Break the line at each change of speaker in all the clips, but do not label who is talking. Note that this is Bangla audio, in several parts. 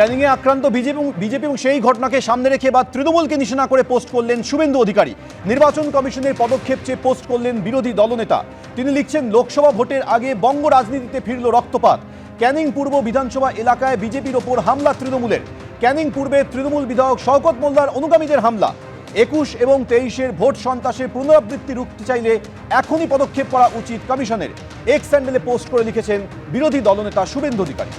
ক্যানিংয়ে আক্রান্ত বিজেপি বিজেপি এবং সেই ঘটনাকে সামনে রেখে বা তৃণমূলকে নিশানা করে পোস্ট করলেন শুভেন্দু অধিকারী। নির্বাচন কমিশনের পদক্ষেপ চেয়ে পোস্ট করলেন বিরোধী দলনেতা। তিনি লিখছেন, লোকসভা ভোটের আগে বঙ্গ রাজনীতিতে ফিরল রক্তপাত। ক্যানিং পূর্ব বিধানসভা এলাকায় বিজেপির ওপর হামলা তৃণমূলের। ক্যানিং পূর্বে তৃণমূল বিধায়ক শওকত মোল্লার অনুগামীদের হামলা। একুশ এবং তেইশের ভোট সন্ত্রাসের পুনরাবৃত্তি রুখতে চাইলে এখনই পদক্ষেপ করা উচিত কমিশনের। এক্স স্যান্ডেলে পোস্ট করে লিখেছেন বিরোধী দলনেতা শুভেন্দু অধিকারী।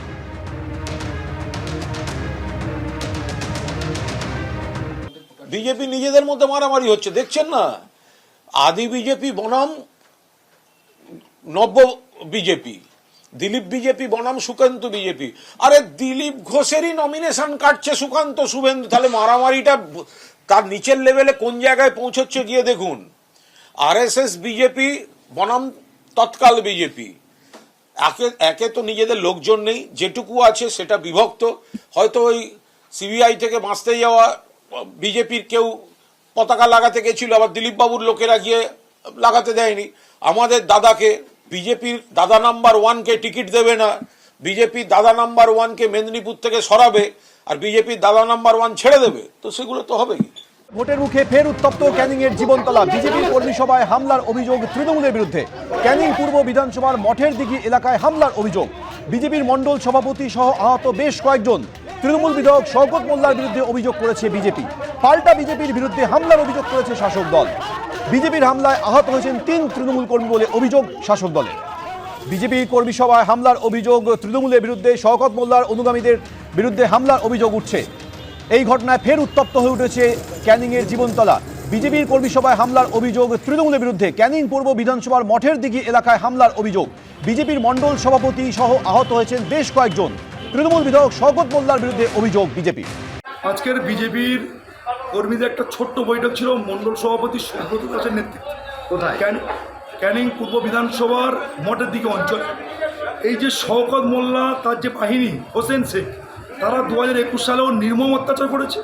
বিজেপি নিজেদের মধ্যে মারামারি হচ্ছে, দেখছেন না? আদি বিজেপি বনাম, নব্য বিজেপি। দিলীপ বিজেপি বনাম, সুকান্ত বিজেপি। আরে দিলীপ ঘোষেরই নমিনেশন কাটছে সুকান্ত, শুভেন্দু। তাহলে মারামারিটা তার নিচের লেভেলে কোন জায়গায় পৌঁছচ্ছে গিয়ে দেখুন। আরএসএস বিজেপি, বনাম তৎকাল বিজেপি। একে একে তো নিজেদের লোকজন নেই, যেটুকু আছে সেটা বিভক্ত। হয়তো ওই সিবিআই থেকে বাঁচতে যাওয়া বিজেপির কেউ পতাকা লাগাতে গেছিল, আবার দিলীপ বাবুর লোকেরা গিয়ে লাগাতে দেয়নি। আমাদের দাদাকে, বিজেপির দাদা নাম্বার ওয়ানকে টিকিট দেবে না, বিজেপির দাদা নাম্বার ওয়ানকে মেদিনীপুর থেকে সরাবে, আর বিজেপির দাদা নাম্বার ওয়ান ছেড়ে দেবে, তো সেগুলো তো হবেই।
ভোটের মুখে ফের উত্তপ্ত ক্যানিং এর জীবনতলা, বিজেপির কর্মী সভায় হামলার অভিযোগ তৃণমূলের বিরুদ্ধে। ক্যানিং পূর্ব বিধানসভার মঠের দিঘি এলাকায় হামলার অভিযোগ। বিজেপির মণ্ডল সভাপতি সহ আহত বেশ কয়েকজন। তৃণমূল বিধায়ক শওকত মোল্লার বিরুদ্ধে অভিযোগ করেছে বিজেপি। পাল্টা বিজেপির বিরুদ্ধে হামলার অভিযোগ করেছে শাসক দল। বিজেপির হামলায় আহত হয়েছেন তিন তৃণমূল কর্মী বলে অভিযোগ শাসক দলের। বিজেপি কর্মী সভায় হামলার অভিযোগ তৃণমূলের বিরুদ্ধে শওকত মোল্লার অনুগামীদের বিরুদ্ধে হামলার অভিযোগ উঠছে। এই ঘটনায় ফের উত্তপ্ত হয়ে উঠেছে ক্যানিংয়ের জীবনতলা। বিজেপির কর্মী সভায় হামলার অভিযোগ তৃণমূলের বিরুদ্ধে। ক্যানিং পূর্ব বিধানসভার মঠের দিঘি এলাকায় হামলার অভিযোগ। বিজেপির মণ্ডল সভাপতি সহ আহত হয়েছেন বেশ কয়েকজন। তৃণমূল বিধায়ক শওকত মোল্লার বিরুদ্ধে অভিযোগ বিজেপি।
আজকের বিজেপির কর্মীদের একটা ছোট্ট বৈঠক ছিল মণ্ডল সভাপতি সুব্রত দাসের নেতৃত্বে। কোথায়? ক্যানিং পূর্ব বিধানসভার মঠের দিকে অঞ্চল। এই যে শওকত মোল্লা তার যে বাহিনী হোসেন শেখ তারা দু হাজার একুশ সালেও নির্মম অত্যাচার করেছে।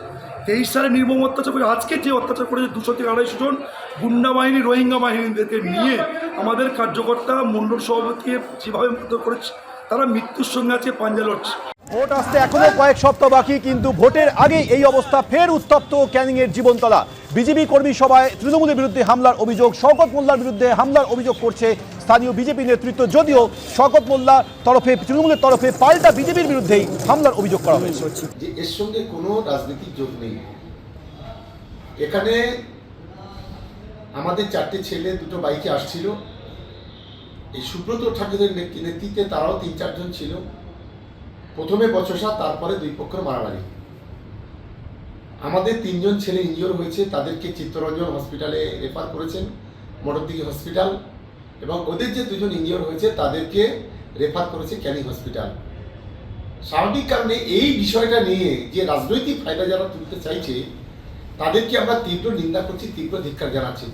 তেইশ সালে নির্মম অত্যাচার করে আজকে যে অত্যাচার করেছে দুশো থেকে আড়াইশো জন গুন্ডা বাহিনী রোহিঙ্গা বাহিনীদেরকে নিয়ে আমাদের কার্যকর্তা মণ্ডল সভাপতিকে যেভাবে করেছে তারা মৃত্যুর সঙ্গে আছে পাঞ্জা লড়ছে।
ভোট আসতে এখনও কয়েক সপ্তাহ বাকি কিন্তু ভোটের আগে এই অবস্থা ফের উত্তপ্ত ক্যানিং এর জীবনতলা। বিজেপি কর্মী সভায় তৃণমূলের বিরুদ্ধে হামলার অভিযোগ শওকত মোল্লার বিরুদ্ধে হামলার অভিযোগ করছে স্থানীয় বিজেপি নেতৃত্ব। যদিও শওকত মোল্লার তরফে তৃণমূলের তরফে পাল্টা বিজেপির বিরুদ্ধেই হামলার অভিযোগ করা হয়েছে।
যে এর সঙ্গে কোনো রাজনৈতিক যোগ নেই। এখানে আমাদের চারটে ছেলে দুটো বাইকে আসছিল। এই সুব্রত ঠাকুরের নেতৃ- নেতৃত্বে তারাও তিন চারজন ছিল। প্রথমে বচসা, তারপরে দুই পক্ষের মারামারি। আমাদের তিনজন ছেলে ইনজিওর হয়েছে, তাদেরকে চিত্তরঞ্জন হসপিটালে রেফার করেছেন মোটরদিঘি হসপিটাল এবং ওদের যে দুজন ইনজিওর হয়েছে, তাদেরকে রেফার করেছে ক্যানিং হসপিটাল স্বাভাবিক কারণে এই বিষয়টা নিয়ে যে রাজনৈতিক ফায়দা যারা তুলতে চাইছে, তাদেরকে আমরা তীব্র নিন্দা করছি, তীব্র ধিক্ষার জানাচ্ছি।